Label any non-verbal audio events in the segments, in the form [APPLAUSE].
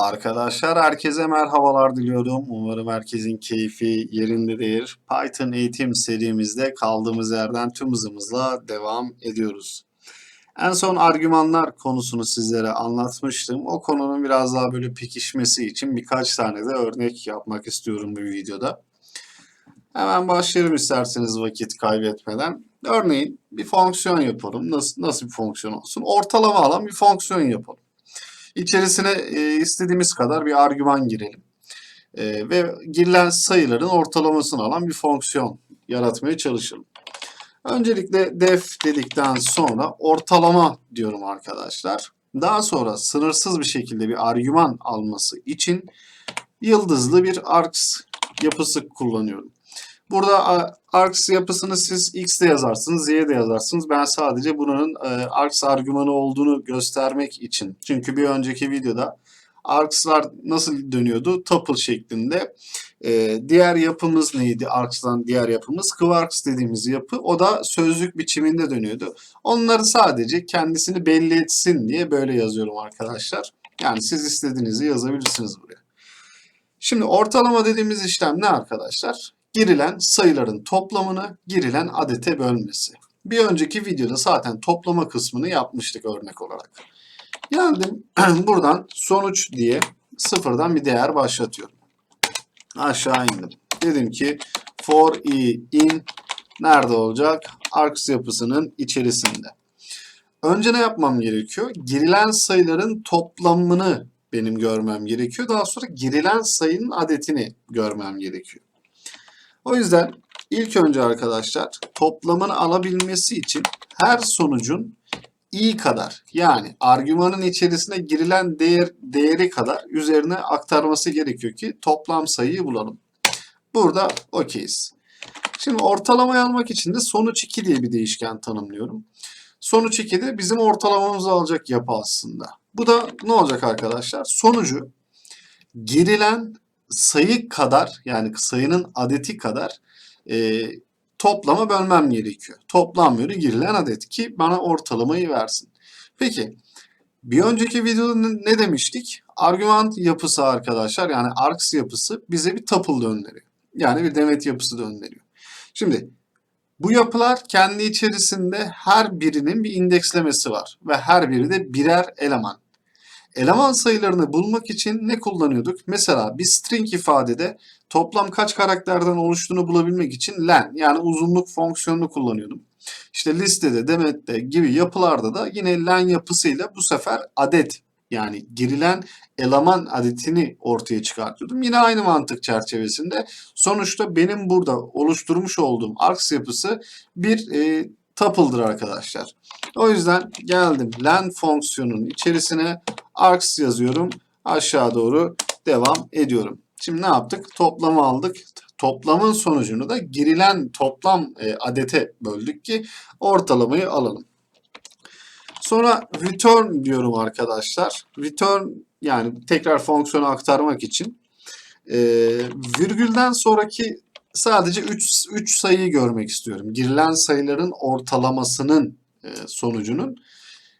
Arkadaşlar herkese merhabalar diliyorum. Umarım herkesin keyfi yerindedir. Python eğitim serimizde kaldığımız yerden tüm hızımızla devam ediyoruz. En son argümanlar konusunu sizlere anlatmıştım. O konunun biraz daha böyle pekişmesi için birkaç tane de örnek yapmak istiyorum bu videoda. Hemen başlayalım isterseniz vakit kaybetmeden. Örneğin bir fonksiyon yapalım. Nasıl, nasıl bir fonksiyon olsun? Ortalama alan bir fonksiyon yapalım. İçerisine e, istediğimiz kadar bir argüman girelim. E, ve girilen sayıların ortalamasını alan bir fonksiyon yaratmaya çalışalım. Öncelikle def dedikten sonra ortalama diyorum arkadaşlar. Daha sonra sınırsız bir şekilde bir argüman alması için yıldızlı bir args yapısı kullanıyorum. Burada args yapısını siz x de yazarsınız, y de yazarsınız. Ben sadece bunun e, args argümanı olduğunu göstermek için. Çünkü bir önceki videoda args'lar nasıl dönüyordu? Tuple şeklinde. E, diğer yapımız neydi? Args'tan diğer yapımız Quarks dediğimiz yapı. O da sözlük biçiminde dönüyordu. Onları sadece kendisini belli etsin diye böyle yazıyorum arkadaşlar. Yani siz istediğinizi yazabilirsiniz buraya. Şimdi ortalama dediğimiz işlem ne arkadaşlar? Girilen sayıların toplamını girilen adete bölmesi. Bir önceki videoda zaten toplama kısmını yapmıştık örnek olarak. Geldim [CLEARS THROAT] buradan sonuç diye sıfırdan bir değer başlatıyorum. Aşağı indim. Dedim ki for i in nerede olacak? Args yapısının içerisinde. Önce ne yapmam gerekiyor? Girilen sayıların toplamını benim görmem gerekiyor. Daha sonra girilen sayının adetini görmem gerekiyor. O yüzden ilk önce arkadaşlar toplamını alabilmesi için her sonucun i kadar yani argümanın içerisine girilen değer değeri kadar üzerine aktarması gerekiyor ki toplam sayıyı bulalım. Burada okeyiz. Şimdi ortalamayı almak için de sonuç 2 diye bir değişken tanımlıyorum. Sonuç 2 de bizim ortalamamızı alacak yapı aslında. Bu da ne olacak arkadaşlar? Sonucu girilen sayı kadar yani sayının adeti kadar e, toplama bölmem gerekiyor. Toplam bölü girilen adet ki bana ortalamayı versin. Peki bir önceki videoda ne demiştik? Argüman yapısı arkadaşlar yani args yapısı bize bir tuple gönderiyor. Yani bir demet yapısı gönderiyor. Şimdi bu yapılar kendi içerisinde her birinin bir indekslemesi var ve her biri de birer eleman. Eleman sayılarını bulmak için ne kullanıyorduk? Mesela bir string ifadede toplam kaç karakterden oluştuğunu bulabilmek için len yani uzunluk fonksiyonunu kullanıyordum. İşte listede, demette gibi yapılarda da yine len yapısıyla bu sefer adet yani girilen eleman adetini ortaya çıkartıyordum. Yine aynı mantık çerçevesinde sonuçta benim burada oluşturmuş olduğum args yapısı bir e, tuple'dır arkadaşlar. O yüzden geldim len fonksiyonunun içerisine args yazıyorum. Aşağı doğru devam ediyorum. Şimdi ne yaptık? Toplamı aldık. Toplamın sonucunu da girilen toplam e, adete böldük ki ortalamayı alalım. Sonra return diyorum arkadaşlar. Return yani tekrar fonksiyonu aktarmak için e, virgülden sonraki sadece 3 3 sayıyı görmek istiyorum. Girilen sayıların ortalamasının e, sonucunun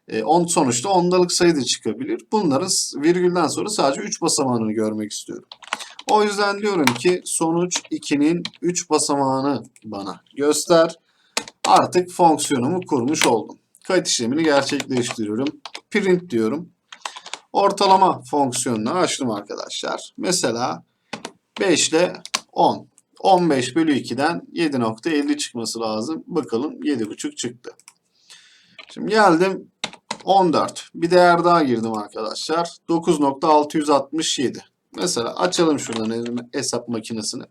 e, on sonuçta ondalık sayı da çıkabilir. Bunların virgülden sonra sadece 3 basamağını görmek istiyorum. O yüzden diyorum ki sonuç 2'nin 3 basamağını bana göster. Artık fonksiyonumu kurmuş oldum. Kayıt işlemini gerçekleştiriyorum. Print diyorum. Ortalama fonksiyonunu açtım arkadaşlar. Mesela 5 ile 10. 15 bölü 2'den 7.50 çıkması lazım. Bakalım 7.5 çıktı. Şimdi geldim 14. Bir değer daha girdim arkadaşlar. 9.667. Mesela açalım şuradan hesap makinesini.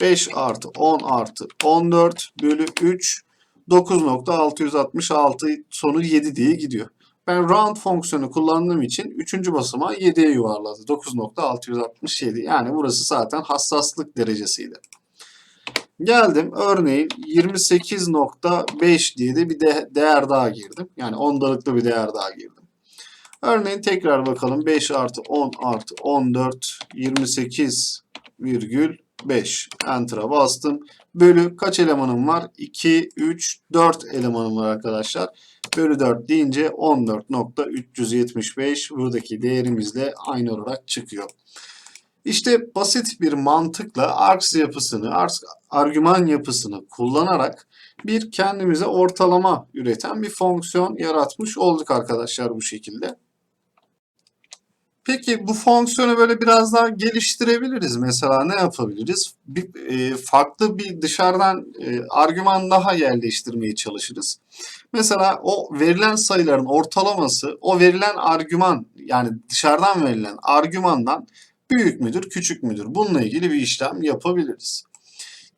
5 artı 10 artı 14 bölü 3 9.666 sonu 7 diye gidiyor. Ben round fonksiyonu kullandığım için 3. basamağı 7'ye yuvarladı. 9.667 yani burası zaten hassaslık derecesiydi. Geldim örneğin 28.5 diye de bir de değer daha girdim. Yani ondalıklı bir değer daha girdim. Örneğin tekrar bakalım 5 artı 10 artı 14 28 virgül 5 enter'a bastım. bölü kaç elemanım var? 2, 3, 4 elemanım var arkadaşlar. Bölü 4 deyince 14.375 buradaki değerimizle aynı olarak çıkıyor. İşte basit bir mantıkla args yapısını, args argüman yapısını kullanarak bir kendimize ortalama üreten bir fonksiyon yaratmış olduk arkadaşlar bu şekilde. Peki bu fonksiyonu böyle biraz daha geliştirebiliriz. Mesela ne yapabiliriz? Bir, e, farklı bir dışarıdan e, argüman daha yerleştirmeye çalışırız. Mesela o verilen sayıların ortalaması o verilen argüman yani dışarıdan verilen argümandan büyük müdür, küçük müdür? Bununla ilgili bir işlem yapabiliriz.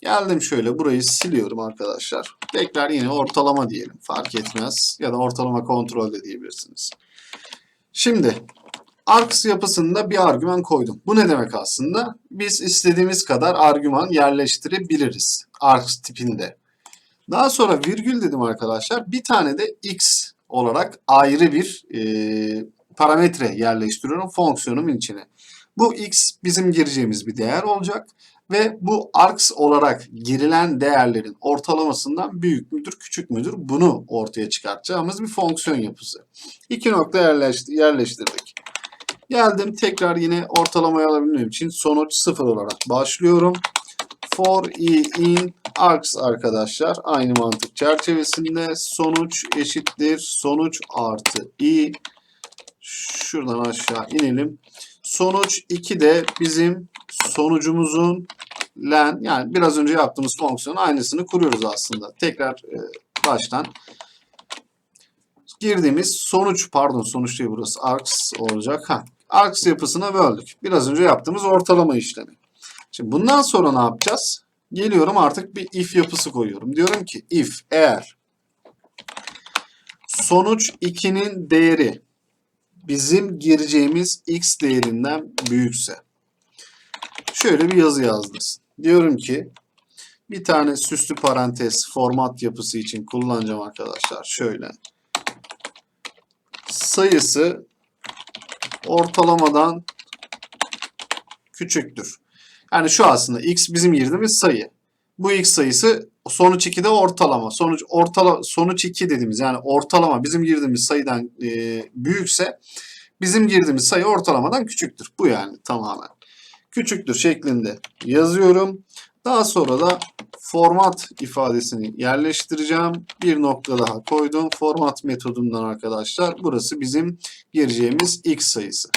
Geldim şöyle burayı siliyorum arkadaşlar. Tekrar yine ortalama diyelim. Fark etmez. Ya da ortalama kontrol de diyebilirsiniz. Şimdi args yapısında bir argüman koydum. Bu ne demek aslında? Biz istediğimiz kadar argüman yerleştirebiliriz. args tipinde. Daha sonra virgül dedim arkadaşlar. Bir tane de x olarak ayrı bir e, parametre yerleştiriyorum fonksiyonumun içine. Bu x bizim gireceğimiz bir değer olacak ve bu args olarak girilen değerlerin ortalamasından büyük müdür, küçük müdür bunu ortaya çıkartacağımız bir fonksiyon yapısı. İki nokta yerleştir yerleştirdik. Geldim tekrar yine ortalamayı alabilmem için sonuç sıfır olarak başlıyorum. For i in args arkadaşlar aynı mantık çerçevesinde sonuç eşittir sonuç artı i şuradan aşağı inelim. Sonuç 2 de bizim sonucumuzun len yani biraz önce yaptığımız fonksiyonun aynısını kuruyoruz aslında. Tekrar e, baştan girdiğimiz sonuç pardon sonuç değil burası args olacak. Ha, args yapısına böldük. Biraz önce yaptığımız ortalama işlemi. Şimdi bundan sonra ne yapacağız? Geliyorum artık bir if yapısı koyuyorum. Diyorum ki if eğer sonuç 2'nin değeri bizim gireceğimiz x değerinden büyükse şöyle bir yazı yazdırsın. Diyorum ki bir tane süslü parantez format yapısı için kullanacağım arkadaşlar. Şöyle. Sayısı ortalamadan küçüktür. Yani şu aslında x bizim girdiğimiz sayı. Bu x sayısı sonuç 2'de ortalama. Sonuç ortala sonuç 2 dediğimiz yani ortalama bizim girdiğimiz sayıdan e, büyükse bizim girdiğimiz sayı ortalamadan küçüktür. Bu yani tamamen. Küçüktür şeklinde yazıyorum. Daha sonra da format ifadesini yerleştireceğim. Bir nokta daha koydum. Format metodundan arkadaşlar. Burası bizim gireceğimiz x sayısı.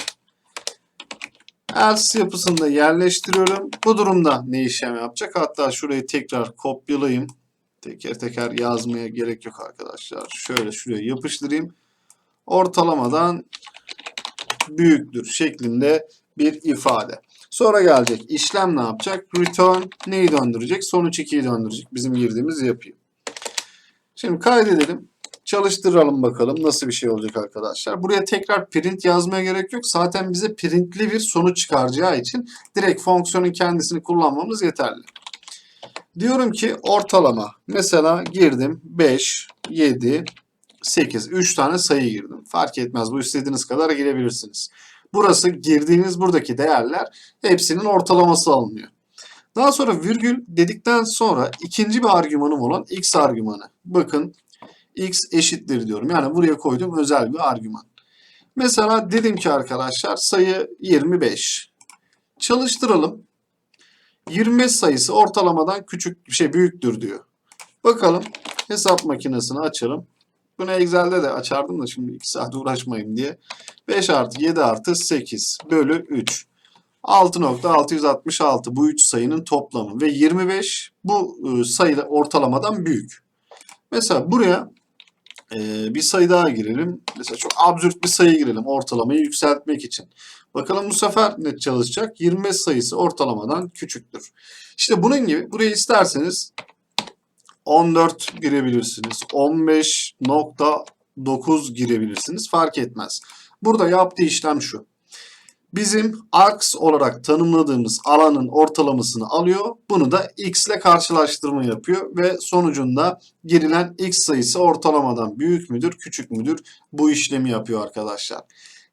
Else yapısını da yerleştiriyorum. Bu durumda ne işlem yapacak? Hatta şurayı tekrar kopyalayayım. Teker teker yazmaya gerek yok arkadaşlar. Şöyle şuraya yapıştırayım. Ortalamadan büyüktür şeklinde bir ifade. Sonra gelecek işlem ne yapacak? Return neyi döndürecek? Sonuç 2'yi döndürecek. Bizim girdiğimiz yapıyı. Şimdi kaydedelim. Çalıştıralım bakalım nasıl bir şey olacak arkadaşlar. Buraya tekrar print yazmaya gerek yok. Zaten bize printli bir sonuç çıkaracağı için direkt fonksiyonun kendisini kullanmamız yeterli. Diyorum ki ortalama. Mesela girdim 5, 7, 8. 3 tane sayı girdim. Fark etmez. Bu istediğiniz kadar girebilirsiniz. Burası girdiğiniz buradaki değerler hepsinin ortalaması alınıyor. Daha sonra virgül dedikten sonra ikinci bir argümanım olan x argümanı. Bakın x eşittir diyorum. Yani buraya koyduğum özel bir argüman. Mesela dedim ki arkadaşlar sayı 25. Çalıştıralım. 25 sayısı ortalamadan küçük bir şey büyüktür diyor. Bakalım hesap makinesini açalım. Bunu Excel'de de açardım da şimdi 2 saat uğraşmayayım diye. 5 artı 7 artı 8 bölü 3. 6.666 bu 3 sayının toplamı ve 25 bu ıı, sayı ortalamadan büyük. Mesela buraya e, bir sayı daha girelim. Mesela çok absürt bir sayı girelim ortalamayı yükseltmek için. Bakalım bu sefer ne çalışacak? 25 sayısı ortalamadan küçüktür. İşte bunun gibi buraya isterseniz 14 girebilirsiniz. 15.9 girebilirsiniz. Fark etmez. Burada yaptığı işlem şu. Bizim arcs olarak tanımladığımız alanın ortalamasını alıyor. Bunu da x ile karşılaştırma yapıyor ve sonucunda girilen x sayısı ortalamadan büyük müdür, küçük müdür bu işlemi yapıyor arkadaşlar.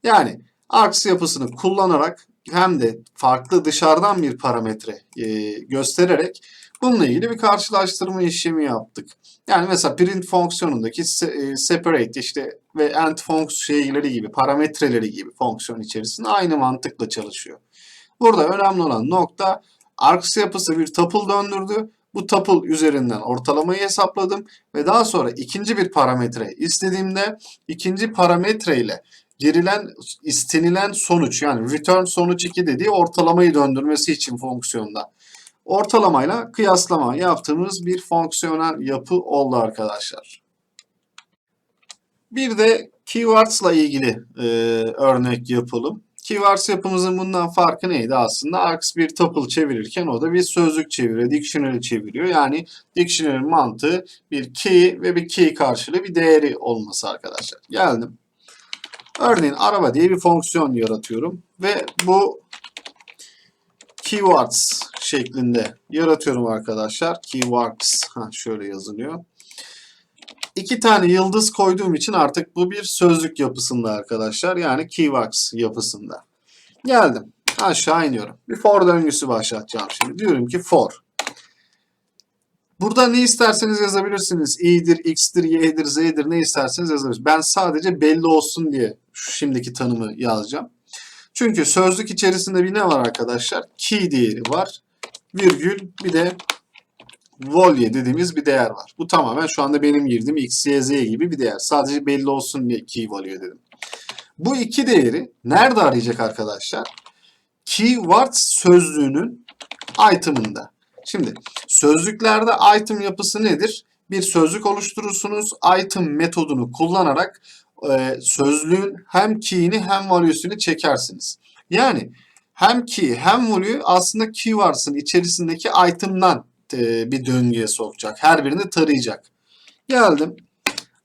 Yani arcs yapısını kullanarak hem de farklı dışarıdan bir parametre e, göstererek Bununla ilgili bir karşılaştırma işlemi yaptık. Yani mesela print fonksiyonundaki e, separate işte ve end fonksiyon şeyleri gibi, parametreleri gibi fonksiyon içerisinde aynı mantıkla çalışıyor. Burada önemli olan nokta args yapısı bir tuple döndürdü. Bu tuple üzerinden ortalamayı hesapladım ve daha sonra ikinci bir parametre istediğimde ikinci parametre ile girilen istenilen sonuç yani return sonuç 2 dediği ortalamayı döndürmesi için fonksiyonda ortalamayla kıyaslama yaptığımız bir fonksiyonel yapı oldu arkadaşlar. Bir de keywords'la ilgili e, örnek yapalım. Keywords yapımızın bundan farkı neydi aslında? Args bir tuple çevirirken o da bir sözlük çeviriyor, dictionary çeviriyor. Yani dictionary'nin mantığı bir key ve bir key karşılığı bir değeri olması arkadaşlar. Geldim. Örneğin araba diye bir fonksiyon yaratıyorum ve bu keywords şeklinde yaratıyorum arkadaşlar. Keywords ha, şöyle yazılıyor. İki tane yıldız koyduğum için artık bu bir sözlük yapısında arkadaşlar. Yani keywords yapısında. Geldim. Aşağı iniyorum. Bir for döngüsü başlatacağım şimdi. Diyorum ki for. Burada ne isterseniz yazabilirsiniz. i'dir, x'tir, y'dir, z'dir ne isterseniz yazabilirsiniz. Ben sadece belli olsun diye şimdiki tanımı yazacağım. Çünkü sözlük içerisinde bir ne var arkadaşlar? Key değeri var. Virgül bir de volye dediğimiz bir değer var. Bu tamamen şu anda benim girdiğim x, y, z gibi bir değer. Sadece belli olsun diye key volye dedim. Bu iki değeri nerede arayacak arkadaşlar? Keywords sözlüğünün item'ında. Şimdi sözlüklerde item yapısı nedir? Bir sözlük oluşturursunuz. Item metodunu kullanarak e, sözlüğün hem key'ini hem value'sini çekersiniz. Yani hem key hem value aslında keywords'ın içerisindeki item'dan e, bir döngüye sokacak. Her birini tarayacak. Geldim.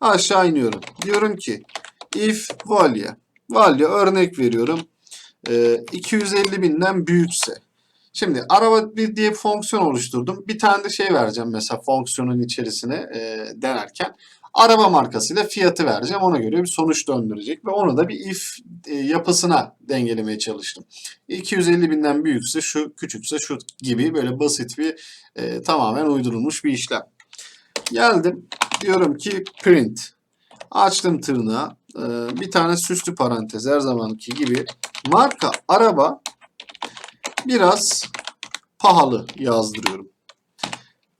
Aşağı iniyorum. Diyorum ki if value. Value örnek veriyorum. E, 250 binden büyükse. Şimdi araba bir diye fonksiyon oluşturdum. Bir tane de şey vereceğim mesela fonksiyonun içerisine e, denerken. Araba markasıyla fiyatı vereceğim. Ona göre bir sonuç döndürecek ve onu da bir if e, yapısına dengelemeye çalıştım. 250 binden büyükse şu, küçükse şu gibi böyle basit bir e, tamamen uydurulmuş bir işlem. Geldim. Diyorum ki print. Açtım tırnağı. E, bir tane süslü parantez her zamanki gibi. Marka araba biraz pahalı yazdırıyorum.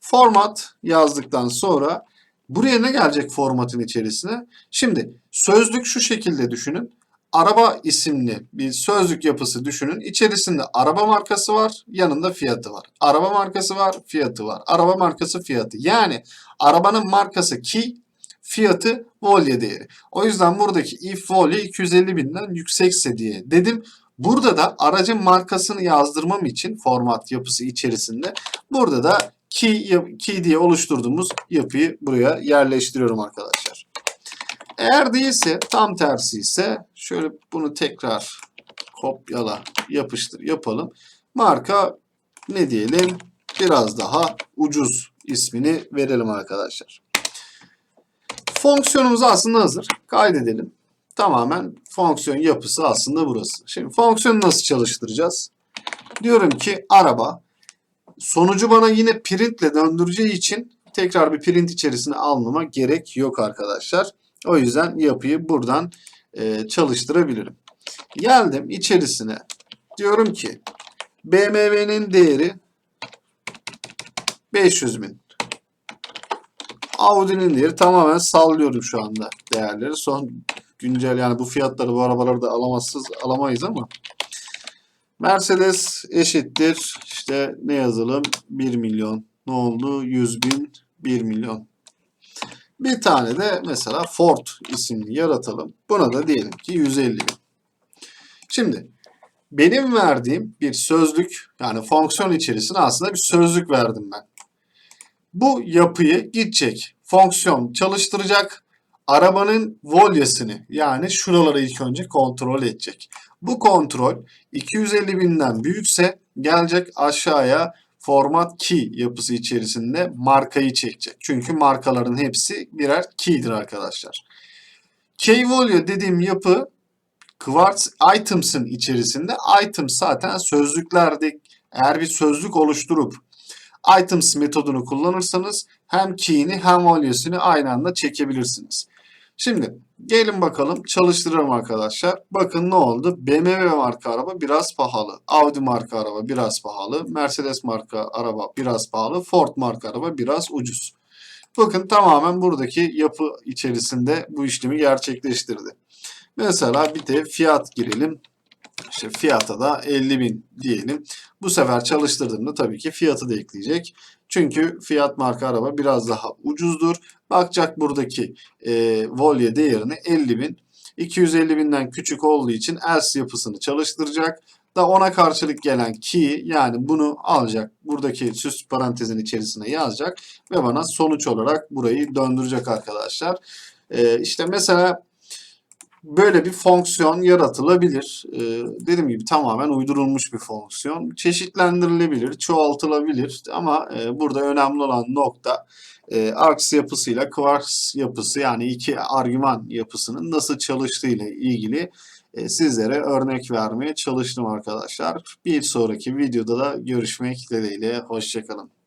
Format yazdıktan sonra buraya ne gelecek formatın içerisine? Şimdi sözlük şu şekilde düşünün. Araba isimli bir sözlük yapısı düşünün. İçerisinde araba markası var, yanında fiyatı var. Araba markası var, fiyatı var. Araba markası fiyatı. Yani arabanın markası ki fiyatı volye değeri. O yüzden buradaki if volye 250 binden yüksekse diye dedim. Burada da aracın markasını yazdırmam için format yapısı içerisinde burada da key, key diye oluşturduğumuz yapıyı buraya yerleştiriyorum arkadaşlar. Eğer değilse tam tersi ise şöyle bunu tekrar kopyala yapıştır yapalım. Marka ne diyelim biraz daha ucuz ismini verelim arkadaşlar. Fonksiyonumuz aslında hazır. Kaydedelim. Tamamen fonksiyon yapısı aslında burası. Şimdi fonksiyonu nasıl çalıştıracağız? Diyorum ki araba sonucu bana yine printle döndüreceği için tekrar bir print içerisine almama gerek yok arkadaşlar. O yüzden yapıyı buradan e, çalıştırabilirim. Geldim içerisine. Diyorum ki BMW'nin değeri 500 bin. Audi'nin değeri tamamen sallıyorum şu anda değerleri. Son güncel yani bu fiyatları bu arabaları da alamazsız alamayız ama Mercedes eşittir işte ne yazalım? 1 milyon. Ne oldu? 100 bin 1 milyon. Bir tane de mesela Ford isimli yaratalım. Buna da diyelim ki 150 bin. Şimdi benim verdiğim bir sözlük yani fonksiyon içerisine aslında bir sözlük verdim ben. Bu yapıyı gidecek fonksiyon çalıştıracak arabanın volyesini yani şuraları ilk önce kontrol edecek. Bu kontrol 250 binden büyükse gelecek aşağıya format key yapısı içerisinde markayı çekecek. Çünkü markaların hepsi birer key'dir arkadaşlar. Key volue dediğim yapı Quartz items'ın içerisinde item zaten sözlüklerde eğer bir sözlük oluşturup items metodunu kullanırsanız hem key'ini hem value'sini aynı anda çekebilirsiniz. Şimdi gelin bakalım çalıştıralım arkadaşlar. Bakın ne oldu? BMW marka araba biraz pahalı. Audi marka araba biraz pahalı. Mercedes marka araba biraz pahalı. Ford marka araba biraz ucuz. Bakın tamamen buradaki yapı içerisinde bu işlemi gerçekleştirdi. Mesela bir de fiyat girelim. İşte fiyata da 50.000 diyelim. Bu sefer çalıştırdığımda tabii ki fiyatı da ekleyecek. Çünkü fiyat marka araba biraz daha ucuzdur. Bakacak buradaki e, volye değerini 50.000. 250.000'den küçük olduğu için else yapısını çalıştıracak. Da ona karşılık gelen key yani bunu alacak. Buradaki süs parantezin içerisine yazacak. Ve bana sonuç olarak burayı döndürecek arkadaşlar. E, işte mesela böyle bir fonksiyon yaratılabilir. Ee, dediğim gibi tamamen uydurulmuş bir fonksiyon. Çeşitlendirilebilir, çoğaltılabilir ama e, burada önemli olan nokta e, args yapısıyla quarks yapısı yani iki argüman yapısının nasıl çalıştığı ile ilgili e, sizlere örnek vermeye çalıştım arkadaşlar. Bir sonraki videoda da görüşmek dileğiyle. Hoşçakalın.